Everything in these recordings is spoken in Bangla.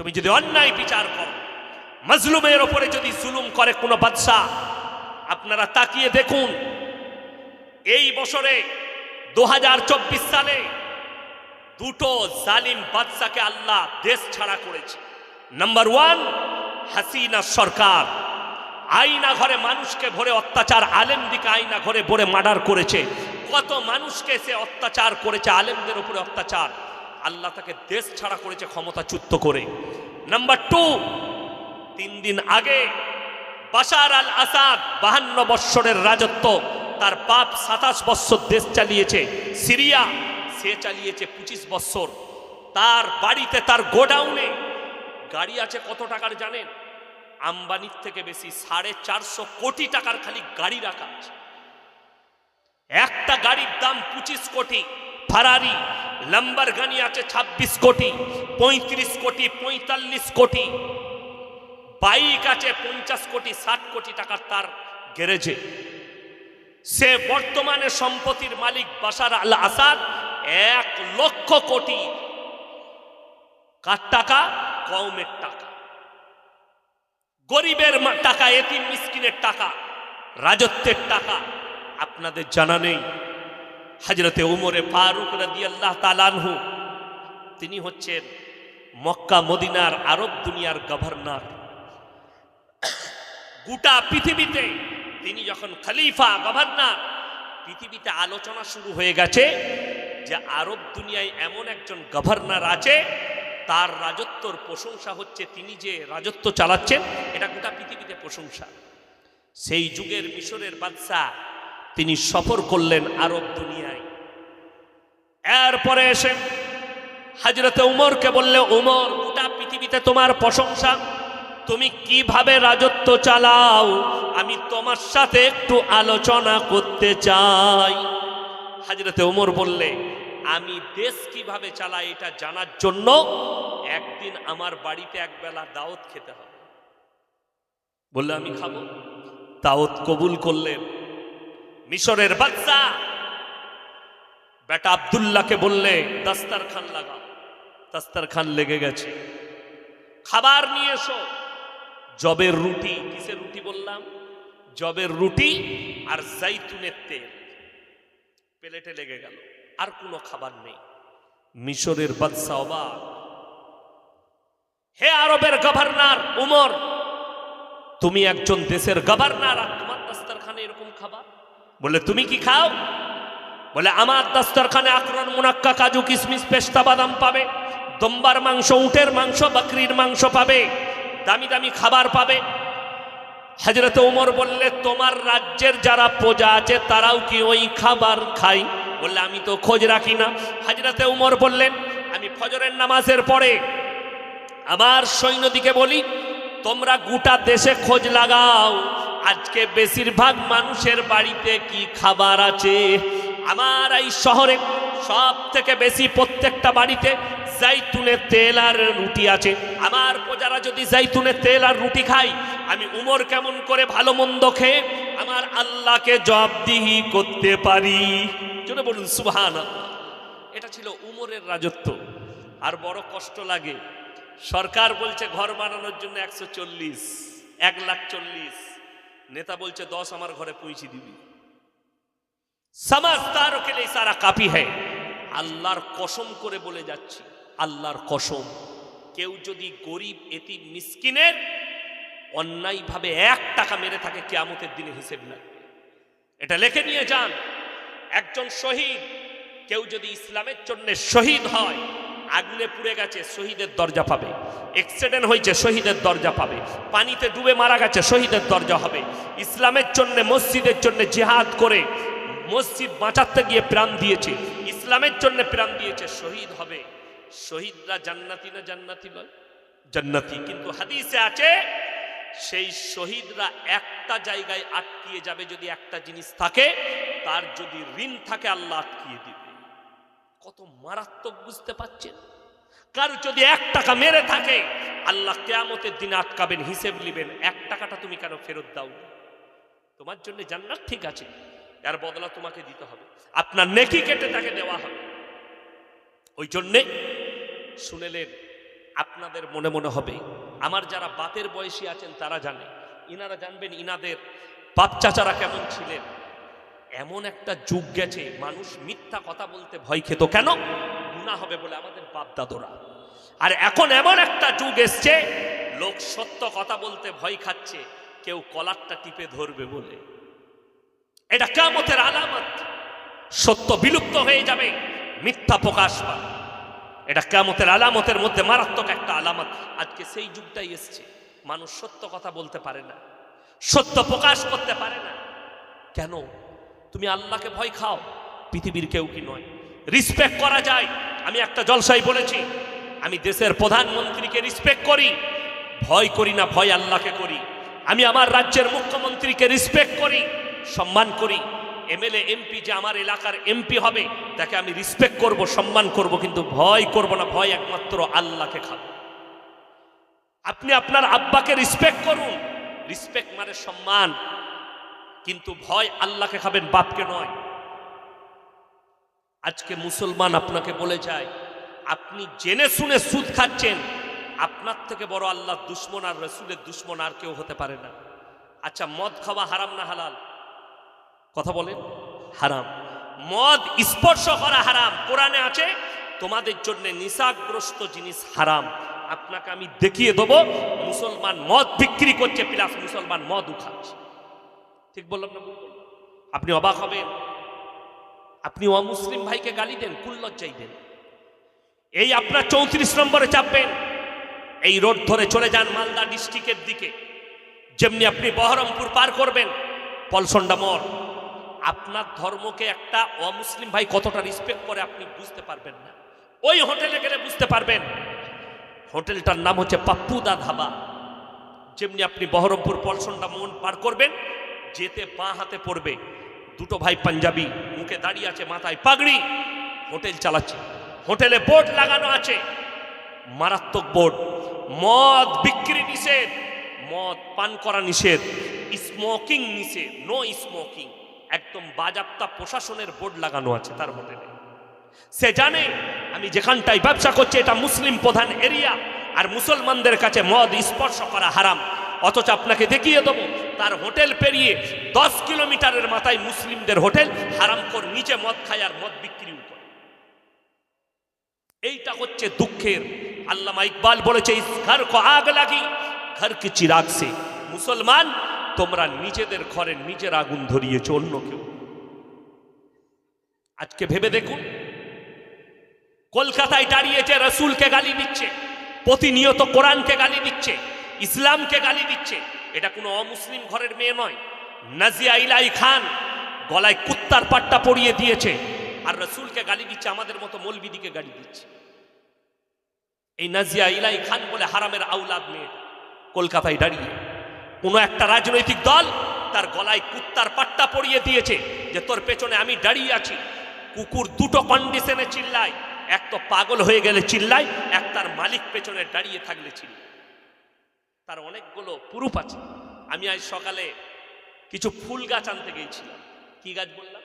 তুমি যদি অন্যায় বিচার করো, মজলুমের ওপরে যদি জুলুম করে কোনো বাদশাহ আপনারা তাকিয়ে দেখুন, এই বছরে দু হাজার চব্বিশ সালে দুটো জালিম বাদশাকে আল্লাহ দেশ ছাড়া করেছে। নাম্বার ওয়ান হাসিনা সরকার। আইনা ঘরে মানুষকে ভরে অত্যাচার আলেম দিকে আইনা ঘরে ভরে মার্ডার করেছে। কত মানুষকে সে অত্যাচার করেছে, আলেমদের উপরে অত্যাচার। আল্লাহ তাকে দেশ ছাড়া করেছে, ক্ষমতাচ্যুত করে। নাম্বার টু তিন দিন আগে বাশার আল আসাদ বাহান্ন বৎসরের রাজত্ব, তার বাপ সাতাশ বৎসর দেশ চালিয়েছে, সিরিয়া সে চালিয়েছে পঁচিশ বৎসর। তার বাড়িতে, তার গোডাউনে গাড়ি আছে কত টাকার জানেন? আম্বানির থেকে বেশি সাড়ে চারশো কোটি টাকার খালি গাড়ি রাখা আছে। একটা গাড়ির দাম পঁচিশ কোটি ফারারি গানি আছে ছাব্বিশ কোটি, পঁয়ত্রিশ কোটি, পঁয়তাল্লিশ কোটি। বাইক আছে পঞ্চাশ কোটি, ষাট কোটি টাকার তার গ্যারেজে। সে বর্তমানে সম্পত্তির মালিক বাসার আল আসাদ, এক লক্ষ কোটি। কার টাকা? কৌমের টাকা। গরিবের টাকা এটি মিসকিনের টাকা, রাজত্বের টাকা, আপনাদের জানা নেই। হাজরতে উমরে ফারুক রাদি আল্লাহ তালানহু তিনি হচ্ছেন মক্কা, মদিনার আরব দুনিয়ার গভর্নর। গোটা পৃথিবীতে তিনি যখন খলিফা, গভর্নর, পৃথিবীতে আলোচনা শুরু হয়ে গেছে যে আরব দুনিয়ায় এমন একজন গভর্নর আছে, তার রাজত্বর প্রশংসা হচ্ছে তিনি যে রাজত্ব চালাচ্ছেন, এটা গোটা পৃথিবীতে প্রশংসা। সেই যুগের মিশরের বাদশাহ তিনি সফর করলেন আরব দুনিয়ায়। এরপরে এসে হাজরতে উমরকে বললে, উমর, গোটা পৃথিবীতে তোমার প্রশংসা। তুমি কীভাবে রাজত্ব চালাও? আমি তোমার সাথে একটু আলোচনা করতে চাই। হাজরতে উমর বললে, আমি দেশ কীভাবে চালাই এটা জানার জন্য একদিন আমার বাড়িতে একবেলা দাওয়াত খেতে হবে। বললে, আমি খাব। দাওয়াত কবুল করলেন। মিশরের বাদশা বেটা আবদুল্লাহকে বললে দাস্তার খান লাগাও। দাস্তার খান লেগে গেছে। খাবার নিয়ে এসো। জবের রুটি, কিসের রুটি বললাম? জবের রুটি আর জাইতুনের তেল। প্লেটে লেগে গেল। আর কোনো খাবার নেই। মিশরের বাদশা অবাক। হে আরবের গভর্নর, উমর, তুমি একজন দেশের গভর্নর আর তোমার দাস্তারখানে এরকম খাবার? বলে, তুমি কি খাও? বলে, আমার দাস্তারখানে আকরণ মুনাক্কা কাজু কিশমিশ পেস্তা বাদাম পাবে, দম্বার মাংস, উটের মাংস, বাকরির মাংস পাবে, দামি দামি খাবার পাবে। হজরত উমর বললে, তোমার রাজ্যের যারা প্রজা আছে, তারাও কি ওই খাবার খায়? বললে, আমি তো খোঁজ রাখি না। হজরতে উমর বললেন, আমি ফজরের নামাজের পরে আমার সৈন্যদিকে বলি, তোমরা গোটা দেশে খোঁজ লাগাও। আজকে বেশিরভাগ মানুষের বাড়িতে কি খাবার আছে? আমার এই শহরে সব থেকে বেশি প্রত্যেকটা বাড়িতে জাইতুনের তেল আর রুটি আছে। আমার প্রজারা যদি জাইতুনের তেল আর রুটি খায়, আমি উমর কেমন করে ভালো মন্দ খেয়ে আমার আল্লাহকে জবাবদিহি করতে পারি? জন্য বলুন সুবহান এটা ছিল উমরের রাজত্ব। আর বড় কষ্ট লাগে। সরকার বলছে, ঘর বানানোর জন্য একশো চল্লিশ, এক লাখ চল্লিশ। নেতা বলছে, দশ আমার ঘরে পৌঁছে দিবি। সমাজ তার কেলে সারা কাপি হ্যায়। আল্লাহর কসম করে বলে যাচ্ছি, আল্লাহর কসম। কেউ যদি গরিব এটি মিসকিনের অন্যায়ভাবে এক টাকা মেরে থাকে, কেয়ামতের দিনে হিসেব লাগবে এটা লেখে নিয়ে যান। একজন শহীদ, কেউ যদি ইসলামের জন্য শহীদ হয় আগুনে পুড়ে গেছে, শহীদের দরজা পাবে। অ্যাক্সিডেন্ট হয়েছে, শহীদের দরজা পাবে। পানিতে ডুবে মারা গেছে, শহীদের দরজা হবে। ইসলামের জন্য, মসজিদের জন্য জিহাদ করে মসজিদ বাঁচাতে গিয়ে প্রাণ দিয়েছে। ইসলামের জন্য প্রাণ দিয়েছে, শহীদ হবে। শহীদরা জান্নাতি না জান্নাতি নয়? জান্নাতি। কিন্তু হাদিসে আছে, সেই শহীদরা একটা জায়গায় আটকিয়ে যাবে যদি একটা জিনিস থাকে, তার যদি ঋণ থাকে, আল্লাহ আটকিয়ে দিবে। কত মারাত্মক বুঝতে পাচ্ছেন কার যদি এক টাকা মেরে থাকে, আল্লাহ কেয়ামতের দিনে আটকাবেন, হিসেব নিবেন, এক টাকাটা তুমি কেন ফেরত দাও? তোমার জন্য জান্নাত ঠিক আছে, এর বদলা তোমাকে দিতে হবে। আপনার নেকি কেটে তাকে দেওয়া হবে। ওই জন্যে শুনেলেন, আপনাদের মনে মনে হবে, আমার যারা বাপের বয়সী আছেন তারা জানে, ইনারা জানবেন ইনাদের বাপ চাচারা কেমন ছিলেন। এমন একটা যুগ গেছে, মানুষ মিথ্যা কথা বলতে ভয় খেত। কেন? গুণা হবে বলে আমাদের বাপ দাদরা আর এখন এমন একটা যুগ এসছে, লোক সত্য কথা বলতে ভয় খাচ্ছে, কেউ কলারটা টিপে ধরবে বলে। এটা কেমতের আলামত। সত্য বিলুপ্ত হয়ে যাবে, মিথ্যা প্রকাশ পাবে। এটা কেমতের আলামতের মধ্যে মারাত্মক একটা আলামত। আজকে সেই যুগটাই এসছে, মানুষ সত্য কথা বলতে পারে না, সত্য প্রকাশ করতে পারে না। কেন? তুমি আল্লাহকে ভয় খাও, পৃথিবীর কেউ কি নয়। রিসপেক্ট করা যায়। আমি একটা জলসাই বলেছি, আমি দেশের প্রধানমন্ত্রীকে রিসপেক্ট করি, ভয় করি না, ভয় আল্লাহকে করি। আমি আমার রাজ্যের মুখ্যমন্ত্রীকে রিসপেক্ট করি, সম্মান করি। এমএলএ এমপি যে আমার এলাকার এমপি হবে, তাকে আমি রিসপেক্ট করব, সম্মান করব, কিন্তু ভয় করব না, ভয় একমাত্র আল্লাহকে খাব। আপনি আপনার আব্বাকে রিসপেক্ট করুন। রিসপেক্ট মানে সম্মান। কিন্তু ভয় আল্লাহকে খাবেন, বাপকে নয়। আজকে মুসলমান আপনাকে বলে যায়, আপনি জেনে শুনে সুদ খাচ্ছেন, আপনার থেকে বড় আল্লাহ দুশ্মন আর রসুলের দুশ্মন আর কেউ হতে পারে না। আচ্ছা মদ খাওয়া হারাম না হালাল? কথা বলেন, হারাম। মদ স্পর্শ করা হারাম। কোরআনে আছে, তোমাদের জন্য নিশাগ্রস্ত জিনিস হারাম। আপনাকে আমি দেখিয়ে দেবো, মুসলমান মদ বিক্রি করছে, প্লাস মুসলমান মদ উঠাচ্ছে ঠিক বললাম না আপনি অবাক হবেন। আপনি অমুসলিম ভাইকে গালি দেন কুল্লজ্জাই দেন। এই আপনার চৌত্রিশ নম্বরে চাপবেন। এই রোড ধরে চলে যান মালদা ডিস্ট্রিক্টের দিকে। যেমনি আপনি বহরমপুর পার করবেন, পলসন্ডা মোড়। আপনার ধর্মকে একটা অমুসলিম ভাই কতটা রিসপেক্ট করে আপনি বুঝতে পারবেন না। ওই হোটেলে গেলে বুঝতে পারবেন। হোটেলটার নাম হচ্ছে পাপ্পুদা ধাবা। যেমনি আপনি বহরমপুর পলসন্ডা মোড় পার করবেন যেতে বাঁ হাতে পড়বে। দুটো ভাই পাঞ্জাবি, মুখে দাঁড়িয়ে আছে, মাথায় পাগড়ি, হোটেল চালাচ্ছে। হোটেলে বোর্ড লাগানো আছে। মারাত্মক বোর্ড মদ বিক্রি নিষেধ। মদ পান করা নিষেধ। স্মোকিং নিষেধ। নো স্মোকিং একদম বাজাপ্তা প্রশাসনের বোর্ড লাগানো আছে তার হোটেলে। সে জানে, আমি যেখানটায় ব্যবসা করছি, এটা মুসলিম প্রধান এরিয়া, আর মুসলমানদের কাছে মদ স্পর্শ করা হারাম। অথচ আপনাকে দেখিয়ে দেবো, তার হোটেল পেরিয়ে দশ কিলোমিটারের মাথায় মুসলিমদের হোটেল হারাম কর নিচে মদ খায় আর মদ বিক্রিও করে। এইটা হচ্ছে দুঃখের। আল্লামা ইকবাল বলেছে ঘর কো আগ লাগি, ঘর কি চিরাগ সে। মুসলমান, তোমরা নিজেদের ঘরে নিজের আগুন ধরিয়েছ অন্য কেউ। আজকে ভেবে দেখুন, কলকাতায় দাঁড়িয়েছে রসুলকে গালি দিচ্ছে, প্রতিনিয়ত কোরআনকে গালি দিচ্ছে ইসলামকে গালি দিচ্ছে। এটা কোনো অমুসলিম ঘরের মেয়ে নয়। নাজিয়া ইলাই খান গলায় কুত্তার পাট্টা পরিয়ে দিয়েছে আর রসুলকে গালি দিচ্ছে, আমাদের মতো মৌলবিদিকে গালি দিচ্ছে। এই নাজিয়া ইলাই খান বলে হারামের আউলাদ মেয়ে কলকাতায় দাঁড়িয়ে কোনো একটা রাজনৈতিক দল তার গলায় কুত্তার পাট্টা পরিয়ে দিয়েছে যে তোর পেছনে আমি দাঁড়িয়ে আছি। কুকুর দুটো কন্ডিশনে চিল্লায়, এক তো পাগল হয়ে গেলে চিল্লায়, এক তার মালিক পেছনে দাঁড়িয়ে থাকলে চিল্লায়। তার অনেকগুলো পুরুপ আছে। আমি আজ সকালে কিছু ফুল গাছ আনতে গিয়েছিলাম। কি গাছ বললাম?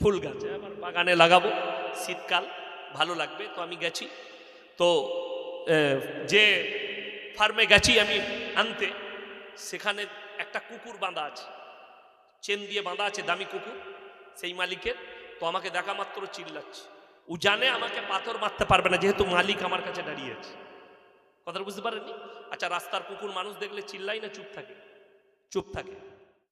ফুল গাছ। আমার বাগানে লাগাবো। শীতকাল, ভালো লাগবে, তো আমি গেছি। তো যে ফার্মে গেছি আমি আনতে, সেখানে একটা কুকুর বাঁধা আছে। চেন দিয়ে বাঁধা আছে, দামি কুকুর, সেই মালিকের। তো আমাকে দেখা মাত্র চিল্লাচ্ছে। ও জানে আমাকে পাথর মারতে পারবে না, যেহেতু মালিক আমার কাছে দাঁড়িয়ে আছে। কথাটা বুঝতে পারেননি? আচ্ছা রাস্তার কুকুর মানুষ দেখলে চিল্লাই না চুপ থাকে? চুপ থাকে।